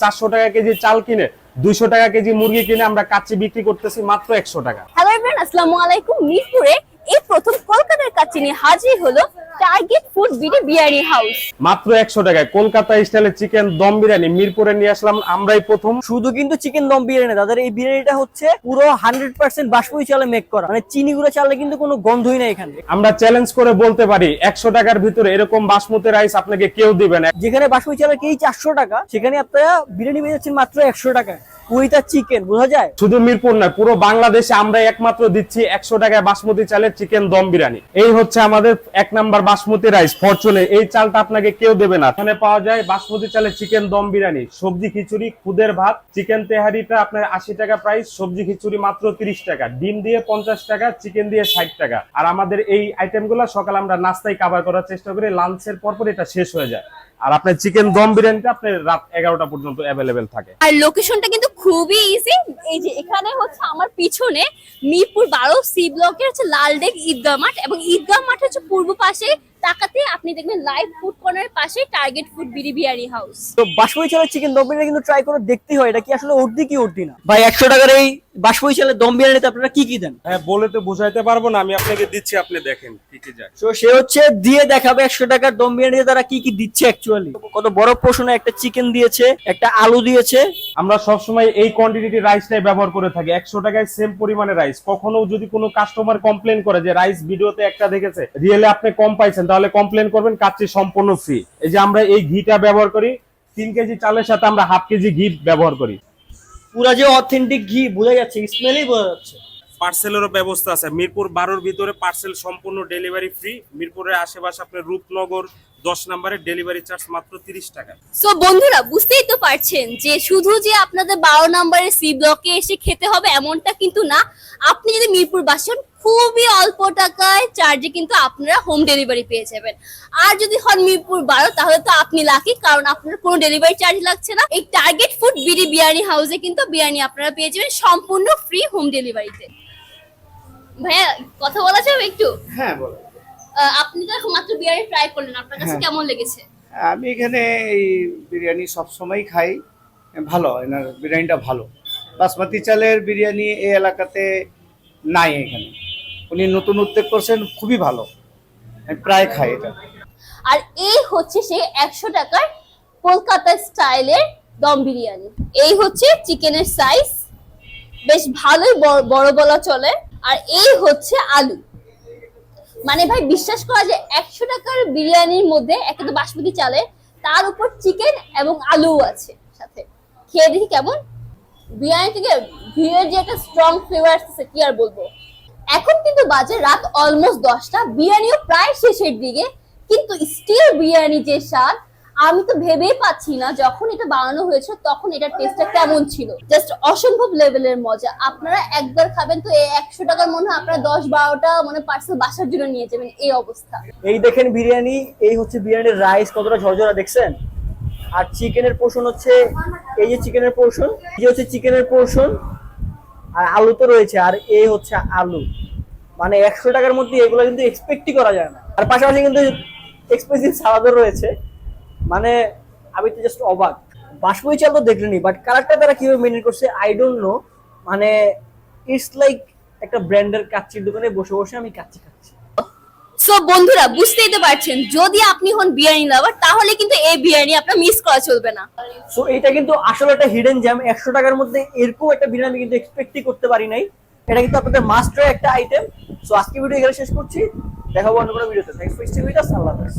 চারশো টাকা কেজি চাল কিনে, দুইশো টাকা কেজি মুরগি কিনে আমরা কাচ্চি বিক্রি করতেছি মাত্র একশো টাকা। হ্যালো আলাইকুম মিরপুরে। এই প্রথম কলকাতার কাছে নিয়ে হাজির হলো target food BD biryani house মাত্র একশো টাকায় কলকাতা স্টাইলের চিকেন দম বিরিয়ানি। মিরপুরে নিয়ে আসলাম আমরাই প্রথম। শুধু কিন্তু চিকেন দম বিরিয়ানি তাদের এই বিরিয়ানিটা হচ্ছে পুরো হান্ড্রেড পার্সেন্ট বাসমতি চালে মেক করা। মানে চিনি গুঁড়ো চালে কিন্তু কোনো গন্ধই নাই এখানে আমরা চ্যালেঞ্জ করে বলতে পারি একশো টাকার ভিতরে এরকম বাসমতি রাইস আপনাকে কেউ দিবে না। যেখানে বাসমতি চালের কেই চারশো টাকা সেখানে আপনারা বিরিয়ানি পেয়ে যাচ্ছেন মাত্র একশো টাকায়। আর চিকেন বোঝা যায়? শুধু মিরপুর নয়, পুরো বাংলাদেশে আমরা একমাত্র দিচ্ছি একশো টাকায় বাসমতি চালের চিকেন দম বিরিয়ানি। এই হচ্ছে আমাদের এক নাম্বার বাসমতি রাইস ফরচুনে এই চালটা আপনাকে কেউ দেবে না। এখানে পাওয়া যায় বাসমতি চালের চিকেন দম বিরিয়ানি, সবজি খিচুড়ি, খুদের ভাত চিকেন তেহারিটা আপনার আশি টাকা প্রাইস সবজি খিচুড়ি মাত্র তিরিশ টাকা। ডিম দিয়ে পঞ্চাশ টাকা চিকেন দিয়ে ষাট টাকা। আর আমাদের এই আইটেমগুলো সকালে আমরা নাস্তায় কাভার করার চেষ্টা করি লাঞ্চের পর পর এটা শেষ হয়ে যায়। আর আপনার চিকেন দম বিরিয়ানিটা আপনার রাত এগারোটা পর্যন্ত অ্যাভেলেবেল থাকে। আর লোকেশনটা কিন্তু খুবই ইজি এই যে এখানে হচ্ছে আমার পিছনে মিরপুর বারো সি ব্লকের হচ্ছে লালডেক ঈদগাহ মাঠ এবং ঈদগাহ মাঠ হচ্ছে পূর্ব পাশে। তাকাতে আপনি দেখবেন লাইভ ফুড কর্নারের পাশে target food BD biryani house তো বাসমতি চালের চিকেন দম বিরিয়ানি কিন্তু ট্রাই করে দেখতে হয়। এটা কি আসলে উর্দি কি উর্দি না? ভাই একশো টাকার এই বাসমতি চালের দম বিরিয়ানিতে আপনারা কি কি দেন? হ্যাঁ বলে তো বুঝাইতে পারব না আমি আপনাকে দিচ্ছি আপনি দেখেন কি কি যায়। তো সে হচ্ছে দিয়ে দেখাবে একশো টাকার দম বিরিয়ানিতে তারা কি কি দিচ্ছে অ্যাকচুয়ালি কত বড় পোষণে একটা চিকেন দিয়েছে একটা আলু দিয়েছে। আমরা সবসময় এই কোয়ান্টিটি রাইসটাই ব্যবহার করে থাকি একশো টাকায় সেম পরিমাণে রাইস কখনো যদি কোনো কাস্টমার কমপ্লেন করে যে রাইস ভিডিওতে একটা দেখেছে রিয়েলে আপনি কম পাইছেন তাহলে কমপ্লেন করবেন কাচ্চি সম্পূর্ণ ফ্রি এই যে আমরা এই ঘিটা ব্যবহার করি তিন কেজি চালের সাথে আমরা হাফ কেজি ঘি ব্যবহার করি। পুরা যে অথেন্টিক ঘি, বোঝা যাচ্ছে স্মেলই বোঝা যাচ্ছে। পার্সেলেরও ব্যবস্থা আছে। মিরপুর বারোর ভিতরে পার্সেল সম্পূর্ণ ডেলিভারি ফ্রি মিরপুরের আশেপাশে আপনার রূপনগর দশ নম্বরের ডেলিভারি চার্জ মাত্র তিরিশ টাকা। সো বন্ধুরা বুঝতেই তো পারছেন যে শুধু যে আপনাদের বারো নম্বরের সি ব্লকে এসে খেতে হবে এমনটা কিন্তু না। আপনি যদি মিরপুর বাসেন খুবই অল্প টাকায় চার্জে কিন্তু আপনারা হোম ডেলিভারি পেয়ে যাবেন। আর যদি হন মিরপুর বারো তাহলে তো আপনি লাকি কারণ আপনার কোনো ডেলিভারি চার্জ লাগছে না। এই টার্গেট ফুড বিডি বিরিয়ানি হাউসে কিন্তু বিরিয়ানি আপনারা পেয়ে যাবেন সম্পূর্ণ ফ্রি হোম ডেলিভারিতে ভাইয়া কথা বলা যাবে একটু? হ্যাঁ বলো। আপনি তো মাত্র বিরিয়ানি ট্রাই করলেন আপনার কাছে হ্যাঁ। কেমন লেগেছে? আমি এখানে এই বিরিয়ানি সব সময় খাই ভালো এনার বিরিয়ানিটা ভালো। বাসমতি চালের বিরিয়ানি এই এলাকাতে নাই এখানে। উনি নতুন উদ্যোগ করছেন খুবই ভালো। আমি প্রায় খাই এটা। আর এই হচ্ছে সেই একশো টাকার কলকাতা স্টাইলের দম বিরিয়ানি। এই হচ্ছে চিকেনের সাইজ বেশ ভালোই বড়- বড় বলা চলে। আর এই হচ্ছে আলু। মানে ভাই, বিশ্বাস করা যে একশো টাকার বিরিয়ানির মধ্যে একটা তো বাসমতি চালে, তার উপর চিকেন এবং আলু আছে সাথে। খেয়ে দেখি কেমন? বিরিয়ানি থেকে ঘিয়ের যে একটা স্ট্রং ফ্লেভার আসছে কি আর বলব? এখন কিন্তু বাজে রাত অলমোস্ট দশটা, বিরিয়ানিও প্রায় শেষের দিকে, কিন্তু স্টিল বিরিয়ানি যে স্বাদ আমি তো ভেবেই পাচ্ছি না, যখন এটা বানানো হয়েছে তখন এটার টেস্টটা কেমন ছিল। জাস্ট অসম্ভব লেভেলের মজা। আপনারা একবার খাবেন তো এই একশো টাকার মনে হয় আপনারা দশ বারোটা মানে পার্সেল বাসার জন্য নিয়ে যাবেন এই অবস্থা। এই দেখেন বিরিয়ানি, এই হচ্ছে বিরিয়ানির রাইস কতটা ঝরঝরা দেখছেন? আর চিকেনের পোর্শন হচ্ছে, এই যে চিকেনের পোর্শন এই হচ্ছে চিকেনের পোর্শন আর আলু তো রয়েছে, আর এই হচ্ছে আলু। মানে একশো টাকার মধ্যে এগুলো কিন্তু এক্সপেক্টই করা যায় না। আর পাশাপাশি কিন্তু এক্সপেন্সিভ সালাদও রয়েছে। মানে আমি তো জাস্ট অবাক। বাসমতি চাল তো দেখলেনি বাট কালারটা তারা কীভাবে মেনটেন করছে আই ডোন্ট নো মানে ইটস লাইক একটা ব্র্যান্ডের কাচ্চির দোকানে বসে বসে আমি কাচ্চি খাচ্ছি। সো বন্ধুরা বুঝতেই তো পারছেন যদি আপনি হন বিরিয়ানি লাভার তাহলে কিন্তু এই বিরিয়ানি আপনার মিস করা চলবে না। সো এটা কিন্তু আসলে একটা হিডেন জ্যাম একশো টাকার মধ্যে এরকম একটা বিরিয়ানি কিন্তু এক্সপেক্টই করতে পারি নাই। এটা কিন্তু আপনাদের মাস্টার একটা আইটেম সো আজকে ভিডিও এখানে শেষ করছি। দেখাবো অন্য কোনো ভিডিওতে thanks for staying with us আল্লাহ হাফেজ।